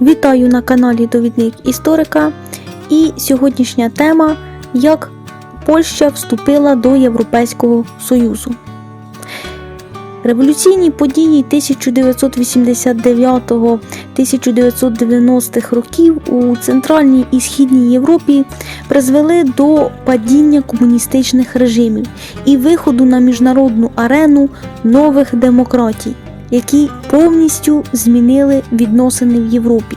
Вітаю на каналі Довідник Історика. І сьогоднішня тема як Польща вступила до Європейського Союзу. Революційні події 1989-1990-х років у Центральній і Східній Європі призвели до падіння комуністичних режимів і виходу на міжнародну арену нових демократій, які повністю змінили відносини в Європі.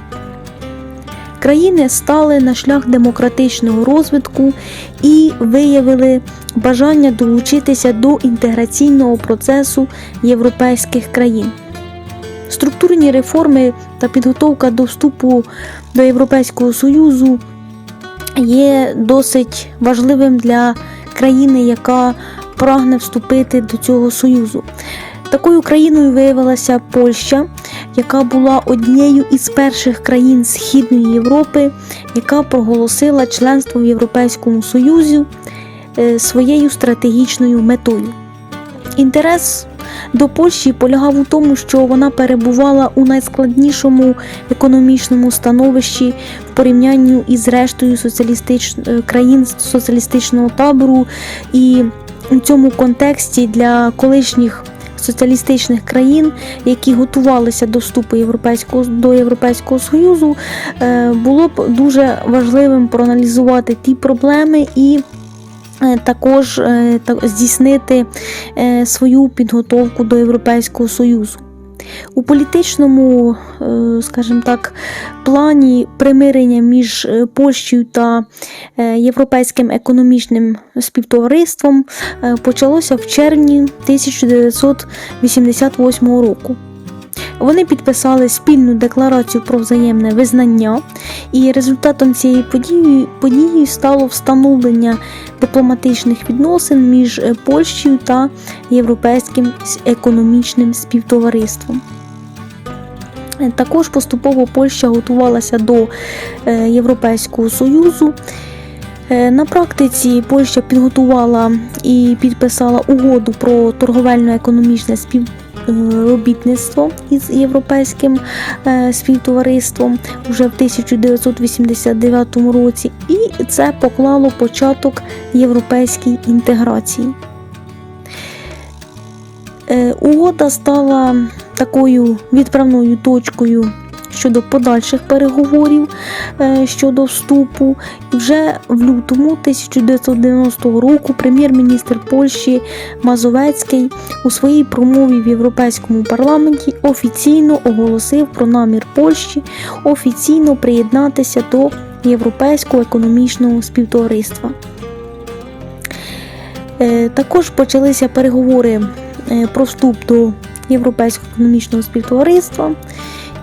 Країни стали на шлях демократичного розвитку і виявили бажання долучитися до інтеграційного процесу європейських країн. Структурні реформи та підготовка до вступу до Європейського Союзу є досить важливим для країни, яка прагне вступити до цього союзу. Такою країною виявилася Польща, яка була однією із перших країн Східної Європи, яка проголосила членство в Європейському Союзі е, своєю стратегічною метою. Інтерес до Польщі полягав у тому, що вона перебувала у найскладнішому економічному становищі в порівнянні із рештою соціалістич... е, країн соціалістичного табору, і у цьому контексті для колишніх соціалістичних країн, які готувалися до вступу європейського до Європейського Союзу, е, було б дуже важливим проаналізувати ті проблеми і е, також е, здійснити свою підготовку до Європейського Союзу. У політичному, е, скажімо так, плані примирення між е, Польщею та е, Європейським економічним співтовариством почалося в червні 1988 року. Вони підписали спільну декларацію про взаємне визнання, і результатом цієї події, події стало встановлення дипломатичних відносин між е, Польщею та Європейським економічним співтовариством. Е, Також поступово Польща готувалася до е, Європейського Союзу. На практиці Польща підготувала і підписала угоду про торговельно-економічне співробітництво із європейським е, співтовариством уже в 1989 році, і це поклало початок європейській інтеграції. Е, Угода стала такою відправною точкою щодо подальших переговорів е, щодо вступу. І вже в лютому 1990 року прем'єр-міністр Польщі Мазовецький у своїй промові в Європейському парламенті офіційно оголосив про намір Польщі офіційно приєднатися до Європейського економічного співтовариства. Е, Також почалися переговори е, про вступ до Європейського економічного співтовариства.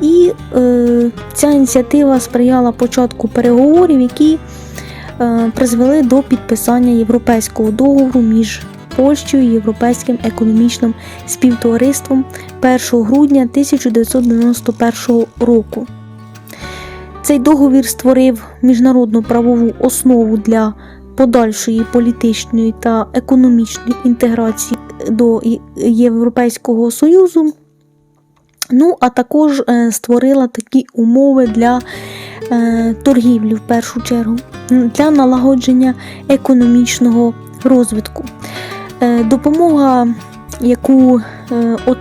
І е, ця ініціатива сприяла початку переговорів, які е, призвели до підписання європейського договору між Польщею і Європейським економічним співтовариством 1 грудня 1991 року. Цей договір створив міжнародну правову основу для подальшої політичної та економічної інтеграції до Європейського Союзу. Ну, а також е, створила такі умови для е, торгівлі в першу чергу, для налагодження економічного розвитку. Е, допомога, яку,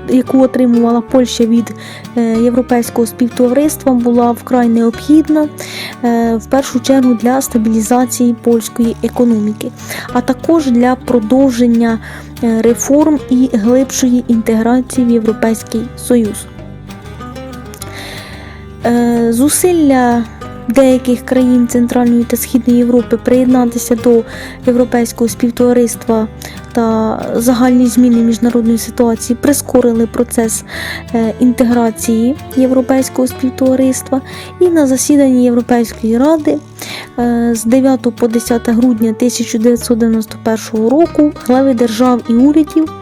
яку отримувала Польща від Європейського співтовариства, була вкрай необхідна в першу чергу для стабілізації польської економіки, а також для продовження реформ і глибшої інтеграції в Європейський Союз. Е, Зусилля деяких країн Центральної та Східної Європи приєднатися до європейського співтовариства та загальні зміни міжнародної ситуації прискорили процес е, інтеграції європейського співтовариства. І на засіданні Європейської ради е, з 9 по 10 грудня 1991 року глави держав і урядів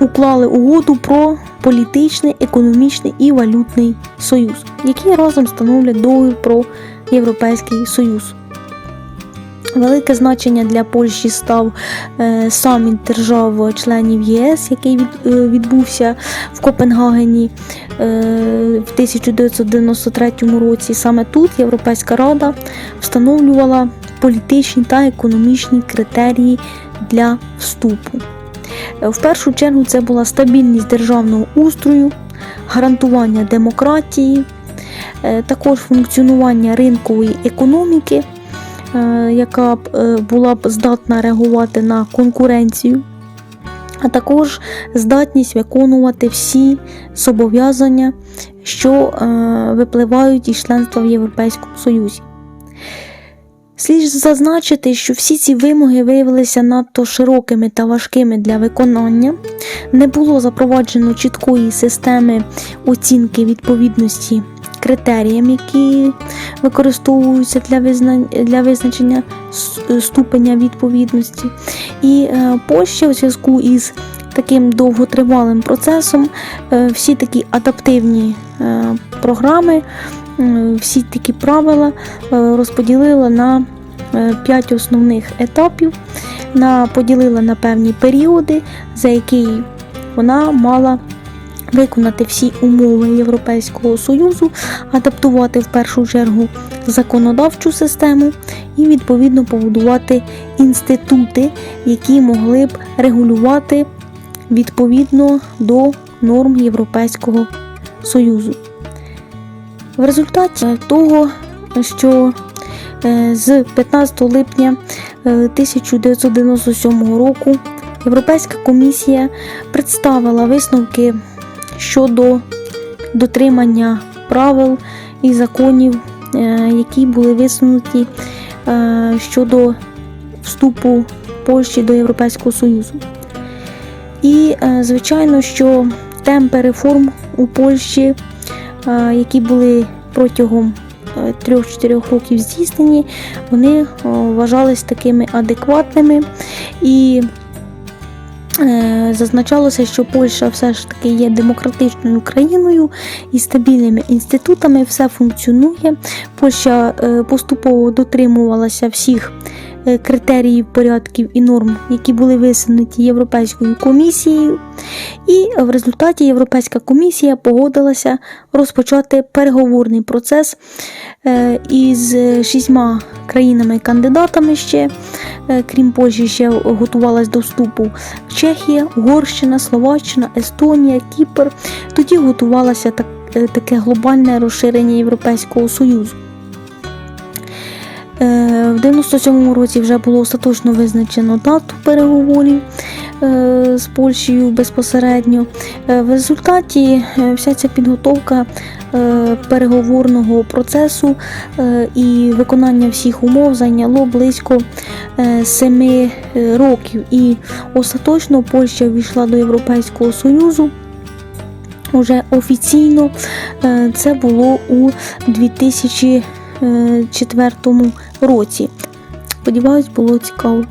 уклали угоду про політичний, економічний і валютний союз, які разом становлять договір про Європейський Союз. Велике значення для Польщі став е, саміт держав-членів ЄС, який е, відбувся в Копенгагені е, в 1993 році. Саме тут Європейська Рада встановлювала політичні та економічні критерії для вступу. Е, В першу чергу це була стабільність державного устрою, гарантування демократії, е, також функціонування ринкової економіки, е, яка була б здатна реагувати на конкуренцію, а також здатність виконувати всі зобов'язання, що випливають із членства в Європейському Союзі. Слід зазначити, що всі ці вимоги виявилися надто широкими та важкими для виконання. Не було запроваджено чіткої системи оцінки відповідності критеріям, які використовуються для, визна... для визначення ступеня відповідності. І е, Польща у зв'язку із таким довготривалим процесом е, всі такі адаптивні е, програми, всі такі правила розподілила на е, п'ять основних етапів, на, поділила на певні періоди, за які вона мала виконати всі умови Європейського Союзу, адаптувати в першу чергу законодавчу систему і відповідно побудувати інститути, які могли б регулювати відповідно до норм Європейського Союзу. В результаті того, що з 15 липня е, 1997 року Європейська комісія представила висновки щодо дотримання правил і законів, е, які були висунуті е, щодо вступу Польщі до Європейського Союзу. І, е, звичайно, що темпи реформ у Польщі, е, які були протягом е, 3-4 років здійснені, вони е, вважались такими адекватними і е, зазначалося, що Польща все ж таки є демократичною країною і стабільними інститутами, все функціонує. Польща е, поступово дотримувалася всіх е, критеріїв, порядків і норм, які були висунуті Європейською комісією. І в результаті Європейська комісія погодилася розпочати переговорний процес е, із шістьма країнами-кандидатами ще, е, крім Польщі, ще готувалась до вступу Чехія, Угорщина, Словаччина, Естонія, Кіпр. Тоді готувалося так, е, таке глобальне розширення Європейського Союзу. Е, В 97-му році вже було остаточно визначено дату переговорів е, з Польщею безпосередньо. Е, В результаті вся ця підготовка переговорного процесу і виконання всіх умов зайняло близько е, семи е, років. І остаточно Польща війшла до Європейського Союзу. Уже офіційно це було у 2004 році. Сподіваюсь, було цікаво.